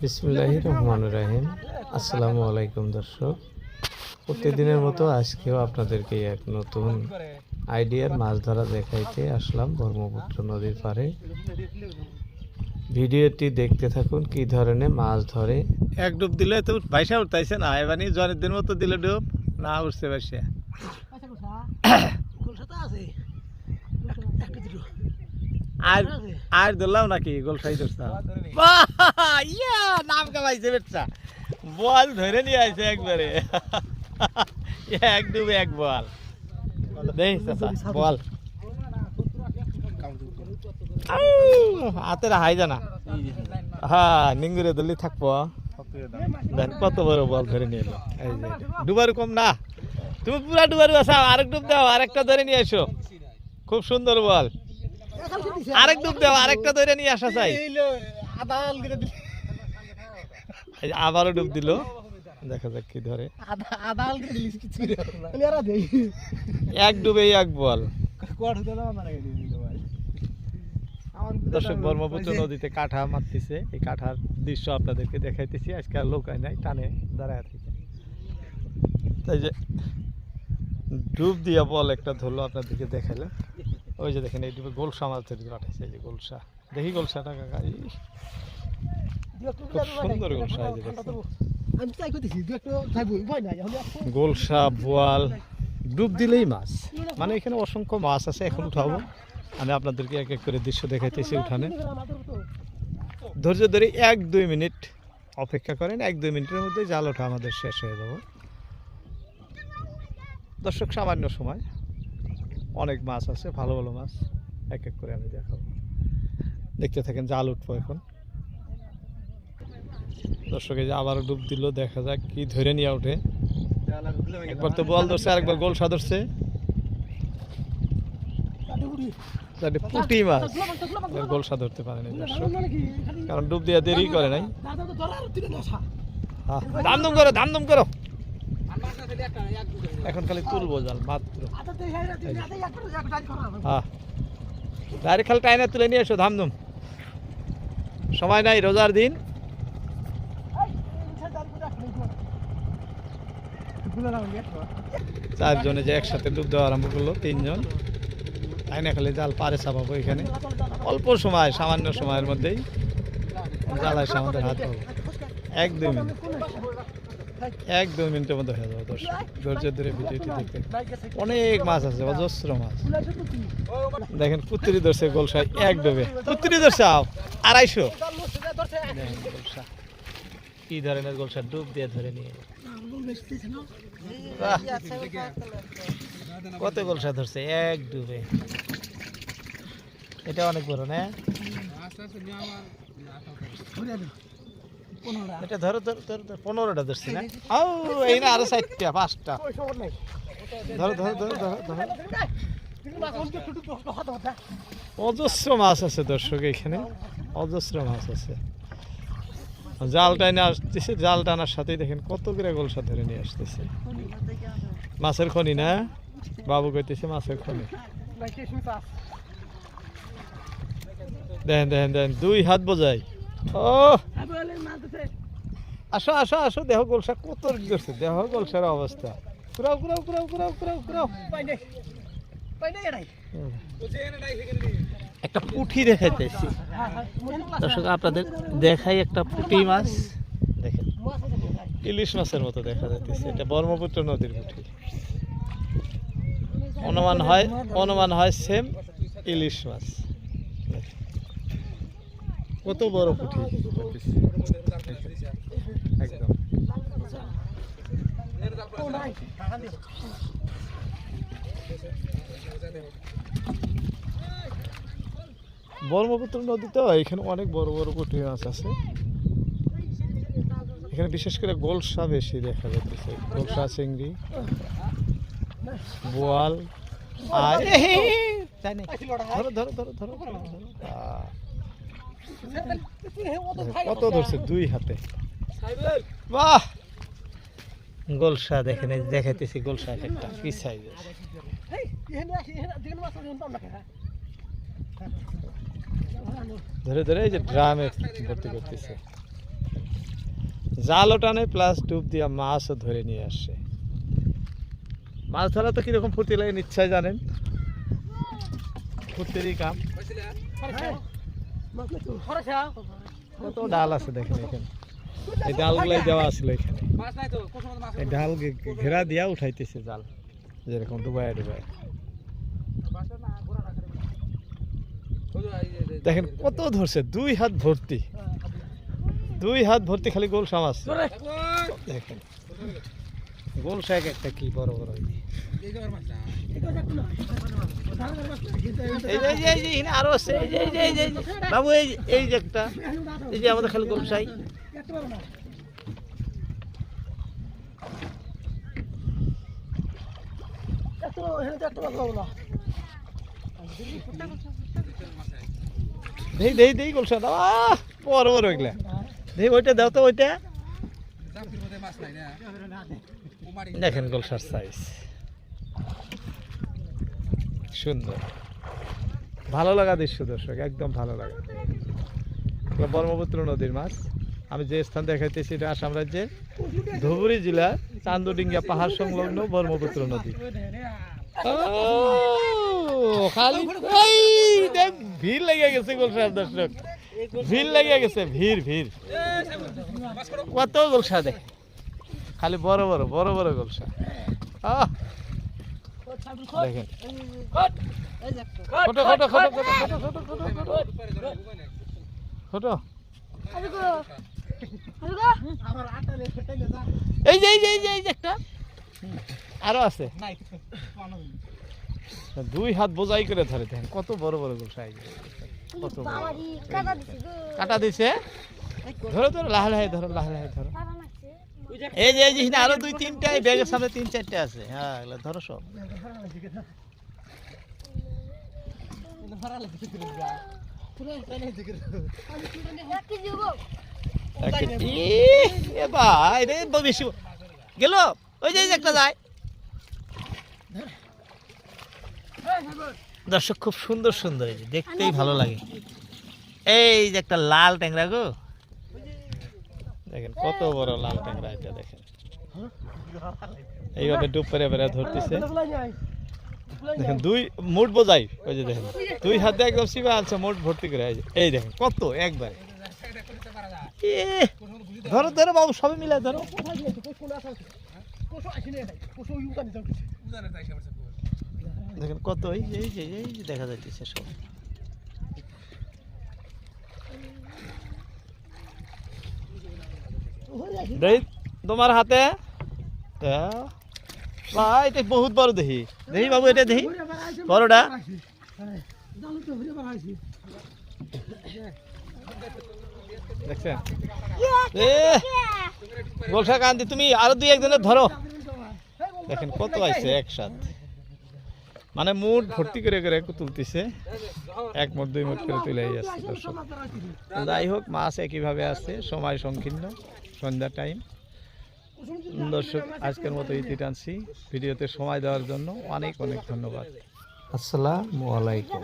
বিসমুল্লাহ রহমান রাহিম। আসসালামু আলাইকুম দর্শক। প্রতিদিনের মতো আজকেও আপনাদেরকে এক নতুন আইডিয়ার মাছ ধরা দেখাইতে আসলাম ব্রহ্মপুত্র নদীর পাড়ে। ভিডিওটি দেখতে থাকুন কি ধরনের মাছ ধরে। এক ডুব দিলে তো পয়সা উঠতেছে না এবারে জনের দিন মতো দিলে ডুব না উঠছে পয়সা আর আর ধরলাম নাকি? গোলসাই ধরতাম ইয়া নাম কামাইছে বেটা। বল ধরে নিয়ে আইছে একবারে। এক ডুবে এক বল। বল। হাতের হাই জানা। হ্যাঁ নিঙ্গুরে দলি থাকব। দেখ কত বড় বল ধরে নিয়ে এলো। ডুবারু কম না। তুমি পুরা ডুবারু আসাও আরেক ডুব দাও আরেকটা ধরে নিয়ে এসো। খুব সুন্দর বল। আরেক ডুব দাও আরেকটা ধরে নিয়ে আসা চাই। আবারও ডুব দিল। দেখা যাক কি ধরে। এক ডুবে এক বল। দর্শক ব্রহ্মপুত্র নদীতে কাঠা মারতেছে। এই কাঠার দৃশ্য আপনাদেরকে দেখাইতেছি। আজকে আর লোকায় নাই টানে দাঁড়ায় থেকে তাই যে ডুব দিয়া বল একটা ধরলো আপনাদেরকে দেখাইলো ওই যে দেখেন, এই ডুবে গোলসা মাছ ধরে পাঠাইছে এই যে গোলসা। দেখি গোলসাটা কাকা সুন্দর গোলসা এই যে গোলসা, বোয়াল, ডুব দিলেই মাছ। মানে এখানে অসংখ্য মাছ আছে, এখন উঠাবো। আমি আপনাদেরকে এক এক করে দৃশ্য দেখাইতেছি উঠানে। ধৈর্য ধরে এক দুই মিনিট অপেক্ষা করেন, এক দুই মিনিটের মধ্যে জাল ওঠা আমাদের শেষ হয়ে যাব। দর্শক, সামান্য সময়। অনেক মাছ আছে ভালো ভালো মাছ এক এক করে আমি দেখাবো দেখতে থাকেন জাল উঠবো এখন দর্শকে যে আবারও ডুব দিল দেখা যাক কি ধরে নিয়ে ওঠে একবার তো বল ধরছে আরেকবার গোল পুঁটি মাছ গোলসা ধরতে পারেনি দর্শক কারণ ডুব দিয়ে দেরি করে নাই হ্যাঁ, দাম দম করো দাম দম করো এখন খালি তুলবো জাল, মাত্র। হ্যাঁ। ডাইরেক্ট খালি টাইনে তুলে নিয়ে এসো, ধামধুম। সময় নাই, রোজার দিন। চারজনে যে একসাথে ডুব দেওয়া আরম্ভ করল, তিনজন। আইনা খালি জাল পারে চাপাবো এখানে। অল্প সময়, সামান্য সময়ের মধ্যেই জাল এসে আমাদের হাত পাবো। এক, দুই মিনিট। এক দুই মিনিটের মধ্যে হয়ে যাবে, দর্শক। ধৈর্য ধরে ভিডিওটি দেখতে অনেক মাছ আছে, অজস্র মাছ। দেখেন পুত্রি ধরছে গোলসাই এক ডোবে পুত্রি ধরছে আড়াইশো। কি ধরনের গোলসা ডুব দিয়ে ধরে নিয়ে। কত গোলসা ধরছে? এক ডুবে এটা অনেক বড়, না? এটা ধরো ধরো ধরো ধরো, পনেরোটা ধরছি না এই না আরও চারটা পাঁচটা ধরো ধরো ধরো ধরো ধরো অজস্র মাছ আছে দর্শক এখানে অজস্র মাছ আছে জাল টাইনে আসতেছে জাল টানার সাথেই দেখেন কত করে গোলসা ধরে নিয়ে আসতেছে মাছের খনি না বাবু কইতেছে মাছের খনি দেখেন দেখেন দেখেন দুই হাত বোঝাই ও আসো আসো আসো দেহ গোলসা কত ধরছে দেহ গোলসার অবস্থা। কুরাও কুরাও কুরাও কুরাও কুরাও কুরাও একটা পুঁটি দেখাইতেছি। দর্শক আপনাদের দেখাই একটা পুঁটি মাছ। দেখেন ইলিশ মাছের মতো দেখা যাইতেছে এটা ব্রহ্মপুত্র নদীর পুঁটি অনুমান হয় অনুমান হয় সেম ইলিশ মাছ। কত বড় পুঁটি? একদম। ব্রহ্মপুত্র নদী তো এখানে অনেক বড় বড় পুঁটি মাছ আছে। এখানে বিশেষ করে গোলসা বেশি দেখা যাচ্ছে গোলসা চিংড়ি বোয়াল আর ধরো ধরো ধরো ধরো ধরো, কত ধরছে? দুই হাতে। বাহ! গোলসা দেখেন দেখাইতেছি গোলসা একটা, কি সাইজের ধরে ধরে এই যে ড্রামে ভর্তি করতেছে। জালও টানে প্লাস ডুব দিয়া মাছও ধরে নিয়ে আসছে মাছ ধরা তো কীরকম ফুর্তি লাগে নিশ্চয় জানেন। ফুর্তিরই কাম। ডাল আছে দেখেন এখানে। এই ডালগুলাই এখানে। এই ডাল ঘেরা দিয়া উঠাইতেছে জাল, যেরকম ডুবায় ডুবায়। দেখেন কত ধরছে, দুই হাত ভর্তি। দুই হাত ভর্তি খালি গোল সামাজ দেখেন। গোল একটা কি বড় বড় আরও আছে। এই এই যে একটা। এই যে আমাদের খালি দেই দেই, ওইটা দাও তো, ওইটা। দেখেন গোলসার সাইজ সুন্দর। ভালো লাগা দৃশ্য দর্শক, একদম ভালো লাগা। ব্রহ্মপুত্র নদীর মাছ। আমি যে স্থান দেখাইতেছি এটা আসাম রাজ্যের ধুবুরি জেলার চান্দডিঙ্গা পাহাড় সংলগ্ন ব্রহ্মপুত্র নদী। ভিড় লেগে গেছে গোলসার দর্শক। ভিড় লেগে গেছে, ভিড় ভিড়। কত গোলসা দেখ। খালি বড় বড় বড় বড় গোলসা আহ। দেখেন। ছোট ছোট ছোট ছোট ছোট ছোট ছোট ছোট এই যে এই যে এই যে এই যে একটা। আরও আছে। দুই হাত বোঝাই করে ধরে দেখেন কত বড় বড় গোলসা এই যে। কত কাটা দিছে? ধরো ধরো লাহে লাহে ধরো লাহে লাহে ধরো। এই যে এই যে আরও দুই তিনটা ব্যাগের সামনে তিন চারটে আছে। হ্যাঁ এগুলো ধরো সব। গেল? ওই যে একটা যায়। দর্শক খুব সুন্দর সুন্দর দেখতেই ভালো লাগে। এই যে একটা লাল ট্যাংরা গো। দেখেন কত বড় লাল ট্যাংরা এটা দেখেন। এইভাবে ডুব পেরে পেরে ধরতেছে। দেখেন দুই মুঠ বোঝাই ওই যে দেখেন দুই হাতে একদম সিবা আনছে মুঠ ভর্তি করে এই দেখেন কত একবার। ধরো ধরো বাবু সবাই মিলে ধরো। দেখেন কত এই যে এই যে এই যে দেখা যাইতেছে সব। তোমার হাতে। ভাই বহুত বড় দেখি দেখি বাবু এটা দেখি বড়টা দেখছেন? গোলসা তুমি আরও দুই একজনের ধরো দেখেন, কত আছে একসাথে। মানে মুঠ ভর্তি করে করে তুলতেছে এক মুঠ, দুই মুঠ করে তুলে যাচ্ছে দর্শক যাই হোক মাছ একইভাবে আছে, সময় সংকীর্ণ সন্ধ্যা টাইম দর্শক, আজকের মতো ইতি টানছি ভিডিওতে সময় দেওয়ার জন্য অনেক অনেক ধন্যবাদ। আসসালামু আলাইকুম।